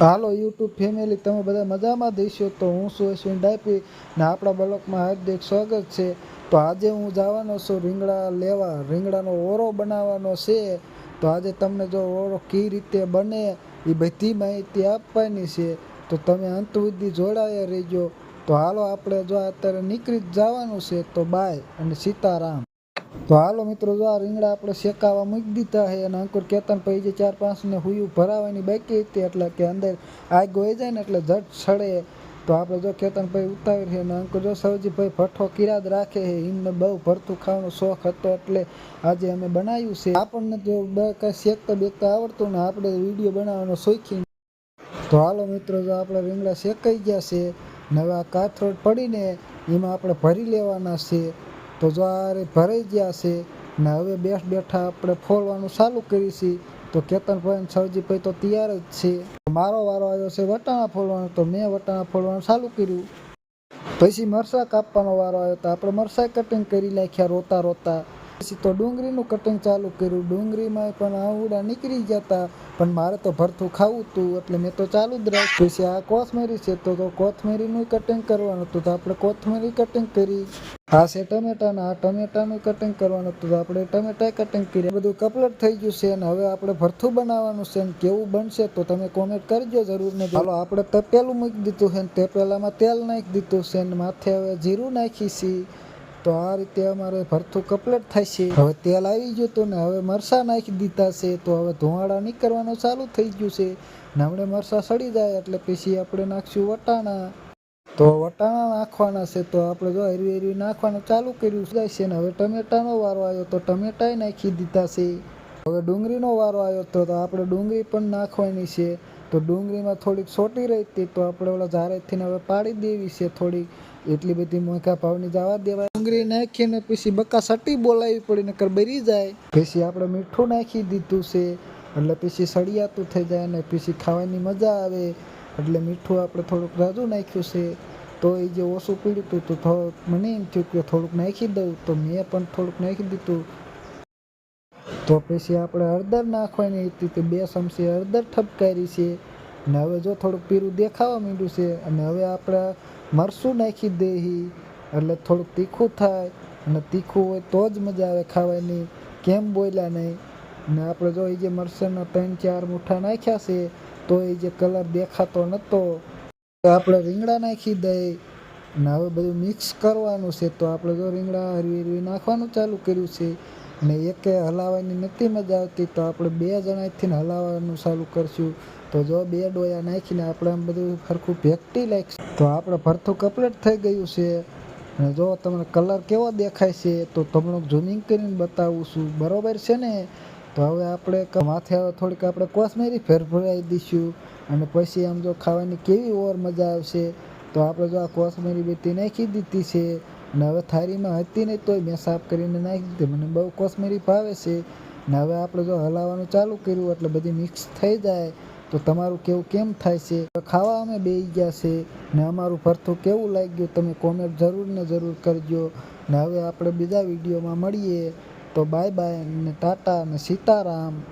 હાલો, YouTube family, તમે બધા મજામાં દેશો તો હું છું અશ્વિન ડાપી ને આપણા બ્લોકમાં હાર્દિક સ્વાગત છે. તો આજે હું જવાનો છું રીંગણા લેવા. રીંગણાનો ઓરો બનાવવાનો છે. તો આજે તમને જો ઓરો કઈ રીતે બને એ બધી માહિતી આપવાની છે. તો તમે અંત સુધી જોડાયા રહેજો. તો હાલો, આપણે જો અત્યારે નીકળી જ જવાનું છે, તો બાય અને સીતારામ. તો હાલો મિત્રો, જો આ રીંગણા આપણે શેકાવા મૂકી દીધા છે અને અંકુર કેતન પછી જે ચાર પાંચ ને હુયું ભરાવાની બાકી હતી એટલે કે અંદર આગ વહી જાય ને એટલે ઝટ સડે. તો આપણે જો કેતન ભાઈ ઉતાવી છે અને અંકુર જો સવજીભાઈ ભઠ્ઠો કિરાદ રાખે છે, એમને બહુ ભરતું ખાવાનો શોખ હતો એટલે આજે અમે બનાવ્યું છે. આપણને જો કાંઈ શેકતા બેકતા આવડતું ને આપણે વીડિયો બનાવવાનો શોખીન. તો હાલો મિત્રો, જો આપણે રીંગણા શેકાઈ ગયા છે નવા કાથરોડ પડીને એમાં આપણે ભરી લેવાના છે. તો જો ભરાઈ ગયા છે ને હવે બેઠ બેઠા આપણે ફોલવાનું ચાલુ કરીશી તો કેતનભાઈ અને સવજીભાઈ તો તૈયાર જ છે. મારો વારો આવ્યો છે વટાણા ફોડવાનો, તો મેં વટાણા ફોડવાનું ચાલુ કર્યું. પછી મરસા કાપવાનો વારો આવ્યો, તો આપણે મરસા કટિંગ કરી નાખ્યા રોતા રોતા. પછી તો ડુંગળીનું કટિંગ ચાલુ કર્યું. ડુંગળીમાં પણ આવડા નીકળી જતા. પણ મારે તો ભરથું ખાવું હતું એટલે મેં તો ચાલુ જ રાખ્યું. પછી આ કોથમેરી છે તો તો કોથમેરીનું કટિંગ કરવાનું હતું. તો આપણે કોથમેરી કટિંગ કરી. આ છે ટમેટાના. આ ટમેટાનું કટિંગ કરવાનું હતું. તો આપણે ટમેટા કટિંગ કરી બધું કપલટ થઈ ગયું છે અને હવે આપણે ભરથું બનાવવાનું છે અને કેવું બનશે તો તમે કોમેન્ટ કરજો જરૂર ને ચાલો આપણે તપેલું મૂકી દીધું છે ને. તપેલામાં તેલ નાખી દીધું છે ને. માથે હવે જીરું નાખી છીએ તો આ રીતે અમારે ભરથું કપલેટ થાય છે. હવે તેલ આવી ગયું હતું ને હવે મરસાં નાખી દીધા છે, તો હવે ધોવાડા નીકળવાનું ચાલુ થઈ ગયું છે. ને હમણાં મરસાં સડી જાય એટલે પછી આપણે નાખશું વટાણા. તો વટાણા નાખવાના છે, તો આપણે જો હરવી હરવી નાખવાનું ચાલુ કર્યું જાય છે ને હવે ટમેટાનો વારો આવ્યો, તો ટમેટાય નાખી દીધા છે. હવે ડુંગળીનો વારો આવ્યો તો આપણે ડુંગળી પણ નાખવાની છે. તો ડુંગળીમાં થોડીક સોટી રહી હતી તો આપણે ઓલા ઝારેથી હવે પાડી દેવી છે થોડીક. એટલી બધી મોંઘા ભાવની જવા દેવાય ડુંગળી નાખીને પછી બકા સટી બોલાવી પડી, નકર બરી જાય. પછી આપણે મીઠું નાખી દીધું છે, એટલે પછી સળિયાતું થઈ જાય ને પછી ખાવાની મજા આવે. એટલે મીઠું આપણે થોડુંક રાજુ નાખ્યું છે, તો એ જે ઓછું પીડ્યું હતું તો થોડુંક મને એમ થયું કે થોડુંક નાખી દઉં, તો મેં પણ થોડુંક નાખી દીધું. તો પછી આપણે હળદર નાખવાની હતી તો બે ચમચી હળદર ઠપકારી છે. ને હવે જો થોડુંક પીરું દેખાવા માંડ્યું છે, અને હવે આપણે મરચું નાખી દેહી, એટલે થોડુંક તીખું થાય અને તીખું હોય તો જ મજા આવે ખાવાની. કેમ બોલ્યા નહીં? ને આપણે જો એ જે મરચાંના ત્રણ ચાર મુઠ્ઠા નાખ્યા છે, તો એ જે કલર દેખાતો નહોતો તો આપણે રીંગણા નાખી દઈ. ને હવે બધું મિક્સ કરવાનું છે, તો આપણે જો રીંગણા હરવી હરવી નાખવાનું ચાલુ કર્યું છે ને એકે હલાવવાની નથી મજા આવતી. તો આપણે બે જણાથી હલાવવાનું ચાલુ કરશું. તો જો બે ડોયા નાખીને આપણે આમ બધું સરખું ભેગટી લાગશે. તો આપણે ભરથું કપલેટ થઈ ગયું છે. અને જો તમને કલર કેવો દેખાય છે, તો તમને ઝૂમિંગ કરીને બતાવું છું. બરાબર છે ને? તો હવે આપણે માથે થોડીક આપણે કોસમેરી ફેરફરાઈ દઈશું. અને પછી આમ જો ખાવાની કેવી ઓર મજા આવશે. તો આપણે જો આ કોસમેરી બેટી નાખી દીધી છે ને હવે થાળીમાં હતી નહીં તોય મેં સાફ કરીને નાખી દીધી. મને બહુ કોથમીરી ભાવે છે. ને હવે આપણે જો હલાવવાનું ચાલુ કર્યું એટલે બધી મિક્સ થઈ જાય. તો તમારું કેવું, કેમ થાય છે? ખાવા અમે બેસી ગયા છે. ને અમારું ભરથું કેવું લાગ્યું તમે કોમેન્ટ જરૂર ને જરૂર કરજો. ને હવે આપણે બીજા વિડીયોમાં મળીએ. તો બાય બાય ને ટાટા ને સીતારામ.